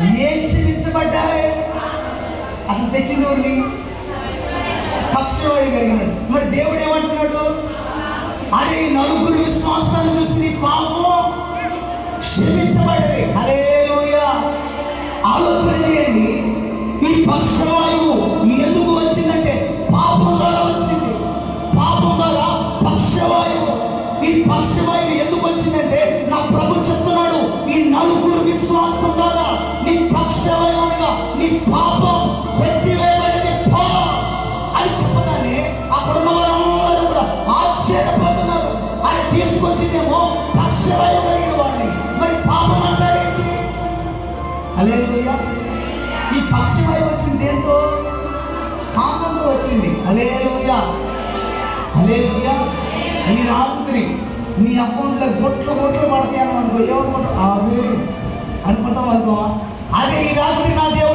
ఏం క్షమించబడ్డాయి అసలు తెచ్చింది ఎవరిని? పక్షవారి కలిగిన మరి దేవుడు ఏమంటున్నాడు? అరే నలుగురు విశ్వాసాలు చూసి నీ పాపం క్షమించబడ్డది. అరే ఆలోచన చేయండి. ఈ పక్షవాయువు ఎందుకు వచ్చిందంటే పాపం ద్వారా వచ్చింది. పాపం ద్వారా పక్షవాయువు. ఈ పక్షవాయువు ఎందుకు వచ్చిందంటే అలేలుయ్య ఈ పక్షవాయువు వచ్చింది దేంతో? పాపంతో వచ్చింది. అలేలుయ్య అలేలుయ్య ఈ రాత్రి నీ అకౌంట్లో గొట్లు గొట్లు పడతాయని అనుకో. ఏమనుకుంటావు ఆమె అనుకుంటాం అనుకో అదే ఈ రాత్రి నా దేవుడు